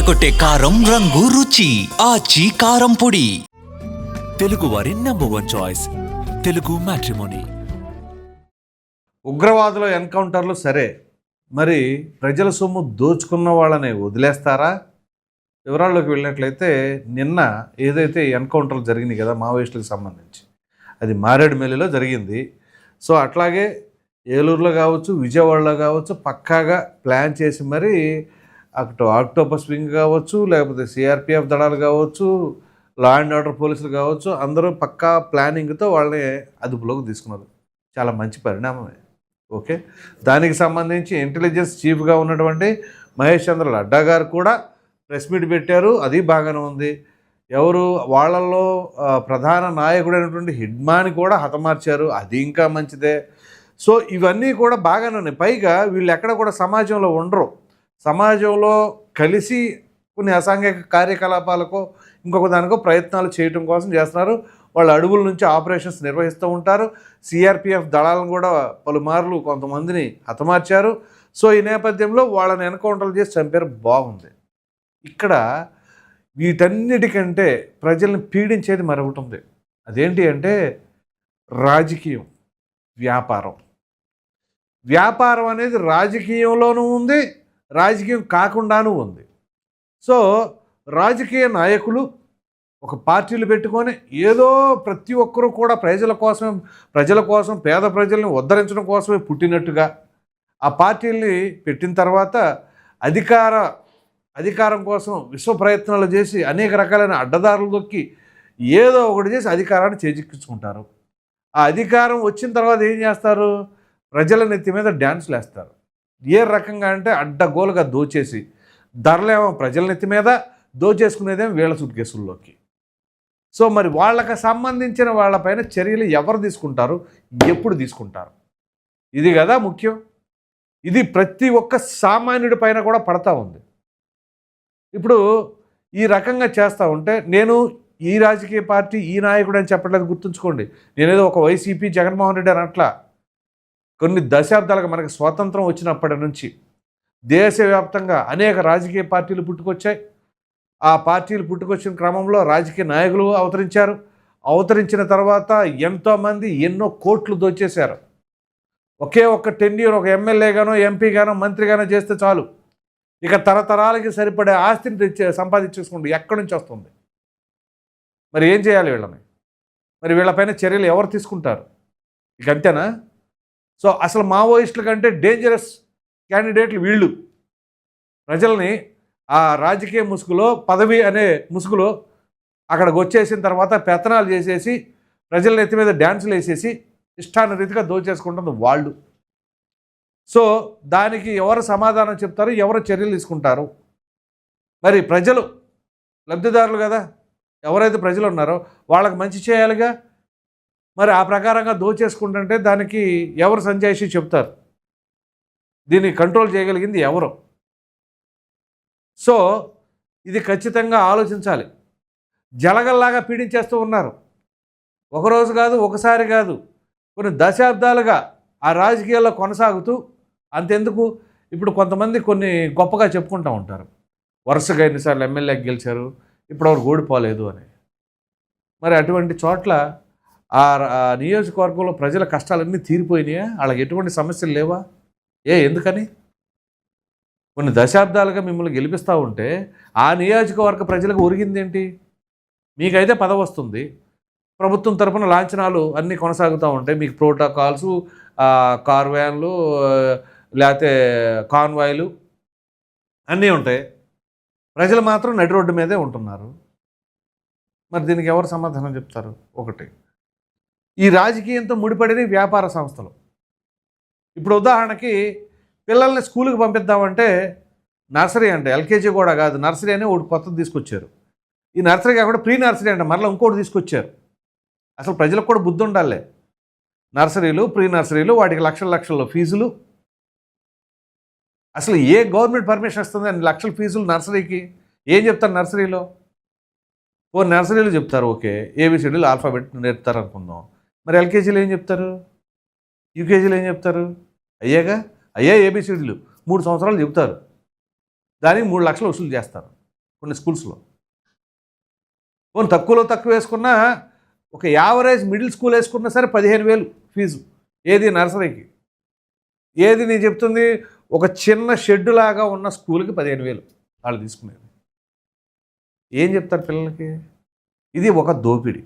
అదరకొట్టే కారం రంగు రుచి. ఆచి కారం పొడి. తెలుగువారి number one choice Telugu matrimony ఉగ్రవాదుల ఎన్కౌంటర్లు సరే మరి ప్రజల సొమ్ము దోచుకున్న వాళ్ళని వదిలేస్తారా? వివరాల్లోకి వెళ్ళినట్లయితే నిన్న ఏదైతే ఎన్కౌంటర్లు జరిగినాయి కదా మావోయిస్టులకు సంబంధించి అది మారేడుమిల్లిలో జరిగింది. సో అట్లాగే ఏలూరులో కావచ్చు విజయవాడలో కావచ్చు పక్కాగా ప్లాన్ చేసి మరి అటు ఆక్టోపస్ వింగ్ కావచ్చు లేకపోతే సిఆర్పిఎఫ్ దళాలు కావచ్చు లా అండ్ ఆర్డర్ పోలీసులు కావచ్చు అందరూ పక్కా ప్లానింగ్తో వాళ్ళని అదుపులోకి తీసుకున్నారు. చాలా మంచి పరిణామమే ఓకే? దానికి సంబంధించి ఇంటెలిజెన్స్ చీఫ్గా ఉన్నటువంటి మహేష్ చంద్ర లడ్డా గారు కూడా ప్రెస్ మీట్ పెట్టారు. అది బాగానే ఉంది. ఎవరు? వాళ్ళల్లో ప్రధాన నాయకుడైనటువంటి హిడ్మాని కూడా హతమార్చారు. అది ఇంకా మంచిదే. సో ఇవన్నీ కూడా బాగానే ఉన్నాయి. పైగా వీళ్ళు ఎక్కడ కూడా సమాజంలో ఉండరు. సమాజంలో కలిసి కొన్ని అసాంఘిక కార్యకలాపాలకు ఇంకొక దానికో ప్రయత్నాలు చేయటం కోసం చేస్తున్నారు. వాళ్ళు అడవుల నుంచి ఆపరేషన్స్ నిర్వహిస్తూ ఉంటారు. సిఆర్పిఎఫ్ దళాలను కూడా పలుమార్లు కొంతమందిని హతమార్చారు. సో ఈ నేపథ్యంలో వాళ్ళని ఎన్కౌంటర్లు చేసి చంపారు. బాగుంది. ఇక్కడ వీటన్నిటికంటే ప్రజల్ని పీడించేది మరొకటి ఉంది అదేంటి అంటే రాజకీయం వ్యాపారం. వ్యాపారం అనేది రాజకీయంలోనూ ఉంది రాజకీయం కాకుండానూ ఉంది. సో రాజకీయ నాయకులు ఒక పార్టీలు పెట్టుకొని ఏదో ప్రతి ఒక్కరూ కూడా ప్రజల కోసం ప్రజల కోసం పేద ప్రజల్ని ఉద్ధరించడం కోసమే పుట్టినట్టుగా ఆ పార్టీల్ని పెట్టిన తర్వాత అధికార అధికారం కోసం విశ్వ ప్రయత్నాలు చేసి అనేక రకాలైన అడ్డదారులు దొక్కి ఏదో ఒకటి చేసి అధికారాన్ని చేజిక్కించుకుంటారు. ఆ అధికారం వచ్చిన తర్వాత ఏం చేస్తారు? ప్రజల నెత్తి మీద డ్యాన్స్లు వేస్తారు ఏ రకంగా అంటే అడ్డగోలుగా దోచేసి ధరలేమో ప్రజల నెత్తి మీద దోచేసుకునేదేమో వీళ్ళ సూట్ కేసుల్లోకి. సో మరి వాళ్ళకి సంబంధించిన వాళ్ళపైన చర్యలు ఎవరు తీసుకుంటారు? ఎప్పుడు తీసుకుంటారు? ఇది కదా ముఖ్యం. ఇది ప్రతి ఒక్క సామాన్యుడి పైన కూడా పడతా ఉంది. ఇప్పుడు ఈ రకంగా చేస్తూ ఉంటే నేను ఈ రాజకీయ పార్టీ ఈ నాయకుడు అని చెప్పట్లేదు గుర్తుంచుకోండి. నేనేదో ఒక వైసీపీ జగన్మోహన్ రెడ్డి అని అట్లా. కొన్ని దశాబ్దాలుగా మనకు స్వాతంత్రం వచ్చినప్పటి నుంచి దేశవ్యాప్తంగా అనేక రాజకీయ పార్టీలు పుట్టుకొచ్చాయి. ఆ పార్టీలు పుట్టుకొచ్చిన క్రమంలో రాజకీయ నాయకులు అవతరించారు. అవతరించిన తర్వాత ఎంతోమంది ఎన్నో కోట్లు దోచేశారు. ఒకే ఒక్క టెన్యూర్ ఒక ఎమ్మెల్యేగానో ఎంపీగానో మంత్రిగానో చేస్తే చాలు. ఇక తరతరాలకి సరిపడే ఆస్తిని తెచ్చే సంపాదించేసుకోండి ఎక్కడి నుంచి వస్తుంది? మరి ఏం చేయాలి వీళ్ళని? మరి వీళ్ళపైన చర్యలు ఎవరు తీసుకుంటారు? ఇక అంతేనా? సో అసలు మావోయిస్టుల కంటే డేంజరస్ క్యాండిడేట్లు వీళ్ళు. ప్రజల్ని ఆ రాజకీయ ముసుగులో పదవి అనే ముసుగులో అక్కడికి వచ్చేసిన తర్వాత పెత్తనాలు చేసేసి ప్రజల ఎత్తి మీద డ్యాన్సులు వేసేసి ఇష్టాన రీతిగా దోచేసుకుంటుంది వాళ్ళు. సో దానికి ఎవరు సమాధానం చెప్తారు ఎవరు చర్యలు తీసుకుంటారు? మరి ప్రజలు లబ్ధిదారులు కదా? ఎవరైతే ప్రజలు ఉన్నారో వాళ్ళకి మంచి చేయాలిగా? మరి ఆ ప్రకారంగా దోచేసుకుంటుంటే దానికి ఎవరు సంజాయిషి చెప్తారు? దీన్ని కంట్రోల్ చేయగలిగింది ఎవరు? సో ఇది ఖచ్చితంగా ఆలోచించాలి. జలగల్లాగా పీడించేస్తూ ఉన్నారు. ఒకరోజు కాదు ఒకసారి కాదు కొన్ని దశాబ్దాలుగా ఆ రాజకీయాల్లో కొనసాగుతూ అంతెందుకు? ఇప్పుడు కొంతమంది కొన్ని గొప్పగా చెప్పుకుంటూ ఉంటారు. వరుసగా ఎన్నిసార్లు ఎమ్మెల్యేకి గెలిచారు ఇప్పుడు ఎవరు ఓడిపోలేదు అని. మరి అటువంటి చోట్ల ఆ ఆ నియోజకవర్గంలో ప్రజల కష్టాలన్నీ తీరిపోయినాయా? వాళ్ళకి ఎటువంటి సమస్యలు లేవా? ఏ ఎందుకని? కొన్ని దశాబ్దాలుగా మిమ్మల్ని గెలిపిస్తూ ఉంటే ఆ నియోజకవర్గ ప్రజలకు ఒరిగిందేంటి? మీకైతే పదవి వస్తుంది. ప్రభుత్వం తరపున లాంఛనాలు అన్నీ కొనసాగుతూ ఉంటాయి. మీకు ప్రోటోకాల్స్ కార్ వ్యాన్లు లేకపోతే కాన్వాయ్లు అన్నీ ఉంటాయి. ప్రజలు మాత్రం నడి రోడ్డు మీదే ఉంటున్నారు. మరి దీనికి ఎవరు సమాధానం చెప్తారు? ఒకటి. ఈ రాజకీయంతో ముడిపడిన వ్యాపార సంస్థలు. ఇప్పుడు ఉదాహరణకి పిల్లల్ని స్కూల్కి పంపిద్దామంటే నర్సరీ అంటే ఎల్కేజీ కూడా కాదు నర్సరీ అని ఒకటి కొత్తది తీసుకొచ్చారు. ఈ నర్సరీ కాకుండా ప్రీ నర్సరీ అంటే మరలా ఇంకోటి తీసుకొచ్చారు. అసలు ప్రజలకు కూడా బుద్ధి ఉండాలి. నర్సరీలు ప్రీ నర్సరీలు వాటికి లక్షల లక్షల ఫీజులు. అసలు ఏ గవర్నమెంట్ పర్మిషన్ ఇస్తుంది అన్ని లక్షల ఫీజులు నర్సరీకి? ఏం చెప్తారు నర్సరీలో? ఓ నర్సరీలో చెప్తారు ఓకే ఏబిసిడీలు ఆల్ఫాబెట్ నేర్పుతారు అనుకుందాం మరి ఎల్కేజీలో ఏం చెప్తారు? యూకేజీలో ఏం చెప్తారు? అయ్యాగా? అయ్యా ఏబిసిడీలు మూడు సంవత్సరాలు చెప్తారు దానికి మూడు లక్షలు వసూలు చేస్తారు కొన్ని స్కూల్స్లో. కొన్ని తక్కువలో తక్కువ వేసుకున్నా ఒక యావరేజ్ మిడిల్ స్కూల్ వేసుకున్నా సరే పదిహేను వేలు ఫీజు ఏది నర్సరీకి. ఏది నేను చెప్తుంది? ఒక చిన్న షెడ్ లాగా ఉన్న స్కూల్కి పదిహేను వేలు వాళ్ళు తీసుకునేది. ఏం చెప్తారు పిల్లలకి? ఇది ఒక దోపిడీ.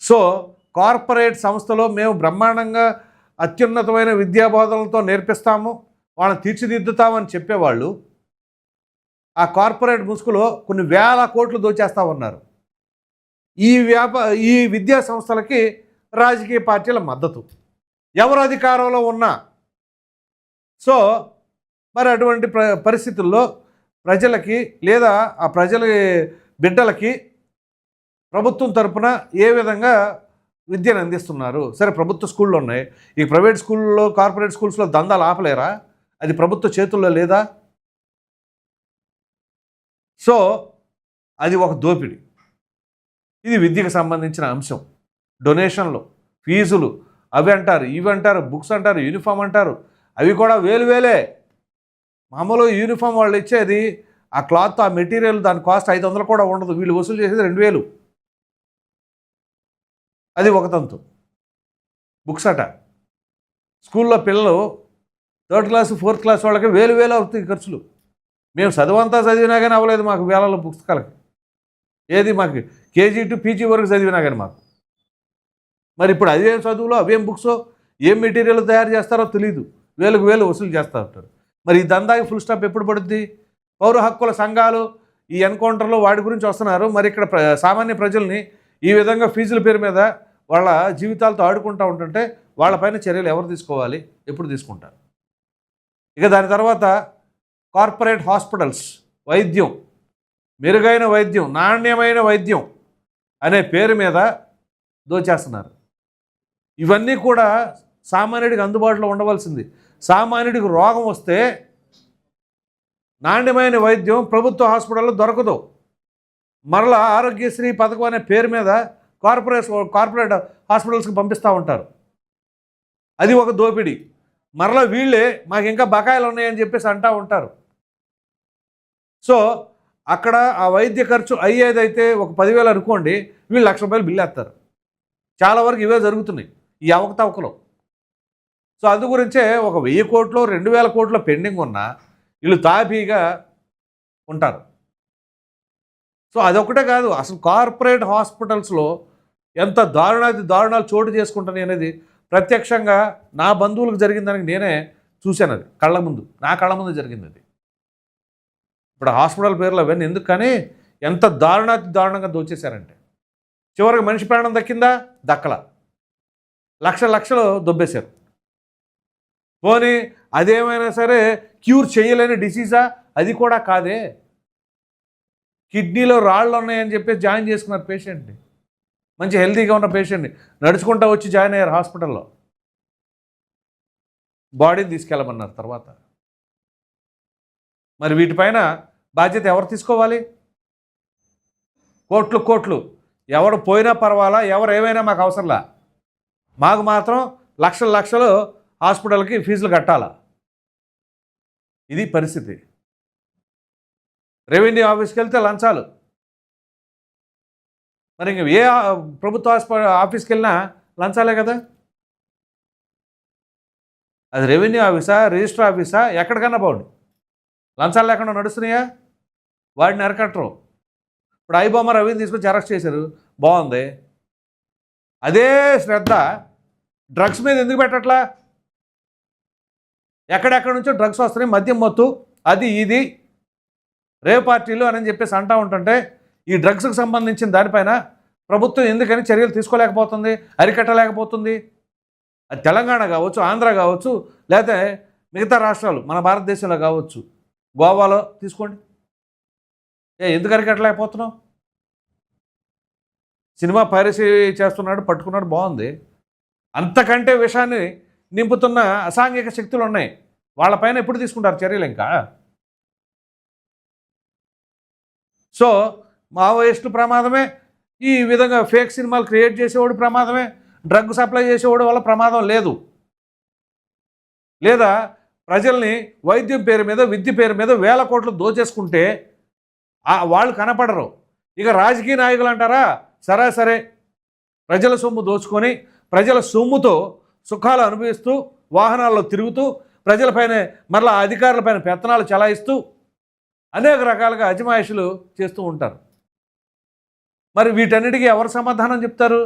సో కార్పొరేట్ సంస్థలో మేము బ్రహ్మాండంగా అత్యున్నతమైన విద్యాబోధనలతో నేర్పిస్తాము వాళ్ళని తీర్చిదిద్దుతామని చెప్పేవాళ్ళు. ఆ కార్పొరేట్ ముసుగులో కొన్ని వేల కోట్లు దోచేస్తా ఉన్నారు. ఈ వ్యాప ఈ విద్యా సంస్థలకి రాజకీయ పార్టీల మద్దతు. ఎవరు అధికారంలో ఉన్నా. సో మరి అటువంటి ప్ర పరిస్థితుల్లో ప్రజలకి లేదా ఆ ప్రజల బిడ్డలకి ప్రభుత్వం తరపున ఏ విధంగా విద్యను అందిస్తున్నారు. సరే ప్రభుత్వ స్కూళ్ళు ఉన్నాయి. ఈ ప్రైవేట్ స్కూల్లో కార్పొరేట్ స్కూల్స్లో దందాలు ఆపలేరా? అది ప్రభుత్వ చేతుల్లో లేదా? సో అది ఒక దోపిడి. ఇది విద్యకు సంబంధించిన అంశం. డొనేషన్లు ఫీజులు అవి అంటారు ఇవి అంటారు బుక్స్ అంటారు యూనిఫామ్ అంటారు. అవి కూడా వేలు వేలే. మామూలు యూనిఫామ్ వాళ్ళు ఇచ్చేది ఆ క్లాత్ ఆ మెటీరియల్ దాని కాస్ట్ ఐదు వందలు కూడా ఉండదు. వీళ్ళు వసూలు చేసేది రెండు వేలు. అది ఒక తంతు. బుక్స్ అట. స్కూల్లో పిల్లలు థర్డ్ క్లాస్ ఫోర్త్ క్లాస్ వాళ్ళకి వేలు వేలు అవుతాయి ఖర్చులు. మేము చదువంతా చదివినా కానీ అవ్వలేదు మాకు వేలలో పుస్తకాలకి ఏది మాకు కేజీ టు పీజీ వరకు చదివినా కానీ మాకు. మరి ఇప్పుడు అదేం చదువులో అవేం బుక్సో ఏం మెటీరియల్ తయారు చేస్తారో తెలియదు వేలకు వేలు వసూలు చేస్తూ ఉంటారు. మరి ఈ దందాకి ఫుల్ స్టాప్ ఎప్పుడు పడుద్ది? పౌర హక్కుల సంఘాలు ఈ ఎన్కౌంటర్లో వాటి గురించి వస్తున్నారు. మరి ఇక్కడ ప్ర సామాన్య ప్రజల్ని ఈ విధంగా ఫీజుల పేరు మీద వాళ్ళ జీవితాలతో ఆడుకుంటూ ఉంటుంటే వాళ్ళపైన చర్యలు ఎవరు తీసుకోవాలి? ఎప్పుడు తీసుకుంటారు? ఇక దాని తర్వాత కార్పొరేట్ హాస్పిటల్స్ వైద్యం మెరుగైన వైద్యం నాణ్యమైన వైద్యం అనే పేరు మీద దోచేస్తున్నారు. ఇవన్నీ కూడా సామాన్యుడికి అందుబాటులో ఉండవలసింది. సామాన్యుడికి రోగం వస్తే నాణ్యమైన వైద్యం ప్రభుత్వ హాస్పిటల్లో దొరకదు. మరలా ఆరోగ్యశ్రీ పథకం అనే పేరు మీద కార్పొరేట్ కార్పొరేట్ హాస్పిటల్స్కి పంపిస్తూ ఉంటారు. అది ఒక దోపిడీ. మరలా వీళ్ళే మాకు ఇంకా బకాయిలు ఉన్నాయని చెప్పేసి అంటూ ఉంటారు. సో అక్కడ ఆ వైద్య ఖర్చు అయ్యేదైతే ఒక పదివేలు అనుకోండి వీళ్ళు లక్ష రూపాయలు బిల్లు వేస్తారు. చాలా వరకు ఇవే జరుగుతున్నాయి. ఈ అవకతవకలు. సో అందు గురించే ఒక వెయ్యి కోట్లు రెండు వేల కోట్ల పెండింగ్ ఉన్నా వీళ్ళు తాపీగా ఉంటారు. సో అదొకటే కాదు అసలు కార్పొరేట్ హాస్పిటల్స్లో ఎంత దారుణాది దారుణాలు చోటు చేసుకుంటాను అనేది ప్రత్యక్షంగా నా బంధువులకు జరిగిన దానికి నేనే చూశాను అది కళ్ళ ముందు. నా కళ్ళ ముందు జరిగింది అది. ఇప్పుడు హాస్పిటల్ పేర్లు అవన్నీ ఎందుకు కానీ ఎంత దారుణాతి దారుణంగా దోచేశారంటే. చివరికి మనిషి ప్రాణం దక్కిందా? దక్కల. లక్ష లక్షలు దొబ్బేశారు. పోనీ అదేమైనా సరే క్యూర్ చేయలేని డిసీజా? అది కూడా కాదే. కిడ్నీలో రాళ్ళు ఉన్నాయని చెప్పి జాయిన్ చేసుకున్నారు పేషెంట్ని మంచి హెల్తీగా ఉన్న పేషెంట్ని నడుచుకుంటా వచ్చి జాయిన్ అయ్యారు హాస్పిటల్లో. బాడీని తీసుకెళ్ళమన్నారు తర్వాత. మరి వీటిపైన బాధ్యత ఎవరు తీసుకోవాలి? కోట్లు కోట్లు. ఎవరు పోయినా పర్వాలా? ఎవరు ఏమైనా మాకు అవసరంలా? మాకు మాత్రం లక్షల లక్షలు హాస్పిటల్కి ఫీజులు కట్టాలా? ఇది పరిస్థితి. రెవెన్యూ ఆఫీస్కి వెళ్తే లంచాలు. మరి ఇంక ఏ ప్రభుత్వ ఆఫీస్కి వెళ్ళినా లంచాలే కదా? అది రెవెన్యూ ఆఫీసా రిజిస్టర్ ఆఫీసా? ఎక్కడికన్నా బాగుండు లంచాలు లేకుండా నడుస్తున్నాయా? వాడిని అరకట్టరు. ఇప్పుడు ఐబొమ్మ రవిని తీసుకొచ్చి అరెస్ట్ చేశారు. బాగుంది. అదే శ్రద్ధ. డ్రగ్స్ మీద ఎందుకు పెట్టట్లా? ఎక్కడెక్కడి నుంచో డ్రగ్స్ వస్తున్నాయి. మద్యం మత్తు అది ఇది. రేవ్ పార్టీలు అని చెప్పేసి అంటా ఉంటుంటే ఈ డ్రగ్స్కి సంబంధించిన దానిపైన ప్రభుత్వం ఎందుకని చర్యలు తీసుకోలేకపోతుంది అరికట్టలేకపోతుంది? అది తెలంగాణ కావచ్చు ఆంధ్ర కావచ్చు లేకపోతే మిగతా రాష్ట్రాలు మన భారతదేశంలో కావచ్చు. గోవాలో తీసుకోండి. ఏ ఎందుకు అరికట్టలేకపోతున్నాం సినిమా పైరసీ చేస్తున్నాడు పట్టుకున్నాడు బాగుంది. అంతకంటే విషయాన్ని నింపుతున్న అసాంఘిక శక్తులు ఉన్నాయి. వాళ్ళపైన ఎప్పుడు తీసుకుంటారు చర్యలు ఇంకా? సో మావోయిస్టు ప్రమాదమే ఈ విధంగా ఫేక్ సినిమాలు క్రియేట్ చేసేవాడు ప్రమాదమే డ్రగ్ సప్లై చేసేవాడు వల్ల ప్రమాదం లేదు. లేదా ప్రజల్ని వైద్యం పేరు మీద విద్య పేరు మీద వేల కోట్లు దోచేసుకుంటే వాళ్ళు కనపడరు. ఇక రాజకీయ నాయకులు అంటారా? సరే సరే. ప్రజల సొమ్ము దోచుకొని ప్రజల సొమ్ముతో సుఖాలు అనుభవిస్తూ వాహనాల్లో తిరుగుతూ ప్రజలపైన మరలా అధికారులపైన పెత్తనాలు చలాయిస్తూ అనేక రకాలుగా అజమాయిషులు చేస్తూ ఉంటారు. మరి వీటన్నిటికీ ఎవరు సమాధానం చెప్తారు?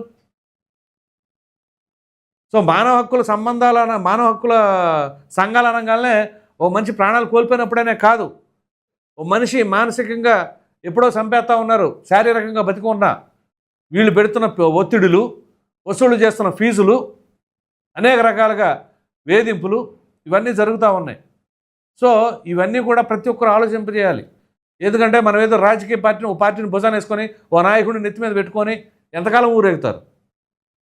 సో మానవ హక్కుల సంబంధాల మానవ హక్కుల సంఘాలు అనగానే ఓ మనిషి ప్రాణాలు కోల్పోయినప్పుడనే కాదు. ఓ మనిషి మానసికంగా ఎప్పుడో చంపేస్తూ ఉన్నారు శారీరకంగా బతికి ఉన్నా వీళ్ళు పెడుతున్న ఒత్తిడులు వసూలు చేస్తున్న ఫీజులు అనేక రకాలుగా వేధింపులు ఇవన్నీ జరుగుతూ ఉన్నాయి. సో ఇవన్నీ కూడా ప్రతి ఒక్కరు ఆలోచింపజేయాలి. ఎందుకంటే మనం ఏదో రాజకీయ పార్టీని ఓ పార్టీని భుజాన వేసుకొని ఓ నాయకుడిని నెత్తి మీద పెట్టుకొని ఎంతకాలం ఊరేగుతారు?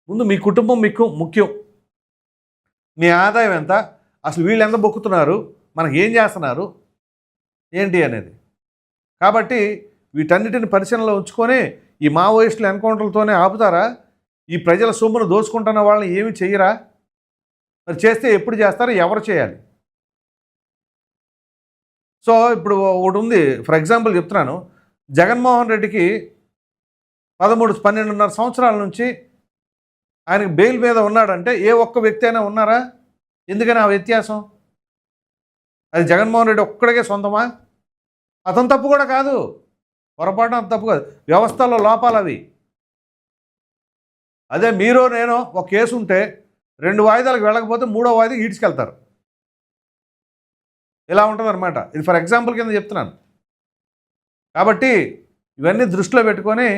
ముందు మీ కుటుంబం మీకు ముఖ్యం. మీ ఆదాయం ఎంత? అసలు వీళ్ళు ఎంత బొక్కుతున్నారు? మనకి ఏం చేస్తున్నారు? ఏంటి అనేది. కాబట్టి వీటన్నిటిని పరిశీలనలో ఉంచుకొని ఈ మావోయిస్టుల ఎన్కౌంటర్లతోనే ఆపుతారా? ఈ ప్రజల సొమ్మును దోచుకుంటున్న వాళ్ళని ఏమి చెయ్యరా మరి చేస్తే ఎప్పుడు చేస్తారో ఎవరు చేయాలి? సో ఇప్పుడు ఒకటి ఉంది. ఫర్ ఎగ్జాంపుల్ చెప్తున్నాను. జగన్మోహన్ రెడ్డికి పదమూడు పన్నెండున్నర సంవత్సరాల నుంచి ఆయనకు బెయిల్ మీద ఉన్నాడంటే ఏ ఒక్క వ్యక్తి అయినా ఉన్నారా? ఎందుకని ఆ వ్యత్యాసం? అది జగన్మోహన్ రెడ్డి ఒక్కడికే సొంతమా? అతని తప్పు కూడా కాదు. పొరపాటు అంత తప్పు కాదు. వ్యవస్థలో లోపాలు అవి. అదే మీరో నేనో ఒక కేసు ఉంటే రెండు వాయిదాలకు వెళ్ళకపోతే మూడో వాయిదా ఈడ్చుకెళ్తారు. ఇలా ఉంటుందన్నమాట. ఇది ఫర్ ఎగ్జాంపుల్ కింద చెప్తున్నాను. కాబట్టి ఇవన్నీ దృష్టిలో పెట్టుకొని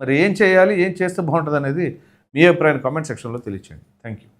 మరి ఏం చేయాలి ఏం చేస్తే బాగుంటుంది అనేది మీ అభిప్రాయాన్ని కామెంట్ సెక్షన్లో తెలియచేయండి. Thank you